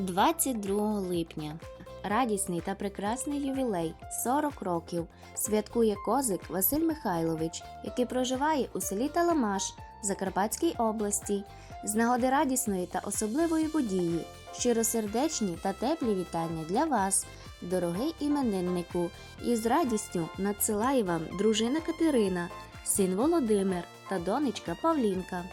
22 липня. Радісний та прекрасний ювілей 40 років святкує козик Василь Михайлович, який проживає у селі Таламаш в Закарпатській області. З нагоди радісної та особливої події, щиросердечні та теплі вітання для вас, дорогий імениннику, і з радістю надсилає вам дружина Катерина, син Володимир та донечка Павлінка.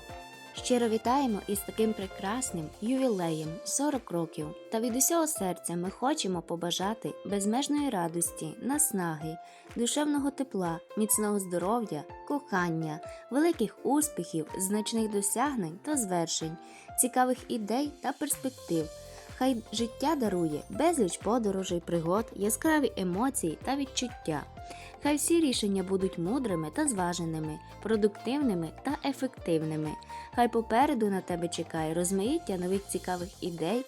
Щиро вітаємо із таким прекрасним ювілеєм 40 років. Та від усього серця ми хочемо побажати безмежної радості, наснаги, душевного тепла, міцного здоров'я, кохання, великих успіхів, значних досягнень та звершень, цікавих ідей та перспектив. Хай життя дарує безліч подорожей, пригод, яскраві емоції та відчуття. Хай всі рішення будуть мудрими та зваженими, продуктивними та ефективними. Хай попереду на тебе чекає розмаїття нових цікавих ідей,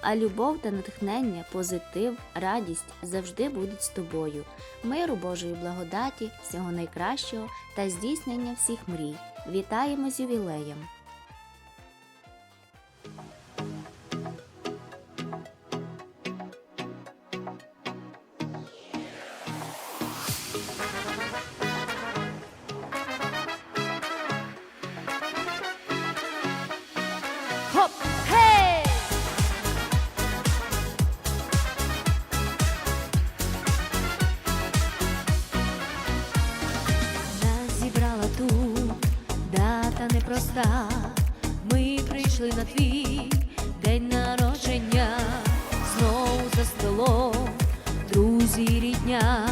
а любов та натхнення, позитив, радість завжди будуть з тобою. Миру Божої благодаті, всього найкращого та здійснення всіх мрій. Вітаємо з ювілеєм! Непроста. Ми прийшли на твій день народження, знову за столом, друзі, рідня,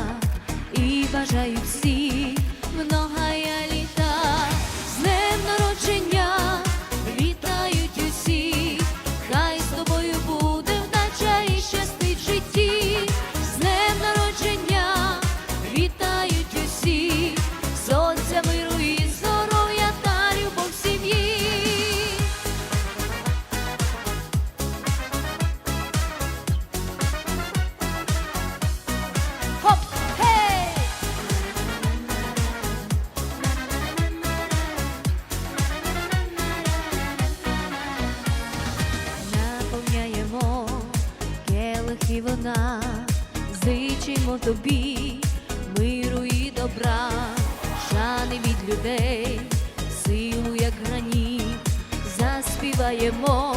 і бажаю всі келихи вона, зичимо тобі миру і добра, шани від людей, силу, як граніт, заспіваємо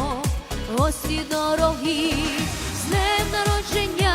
гості дорогі, з днем народження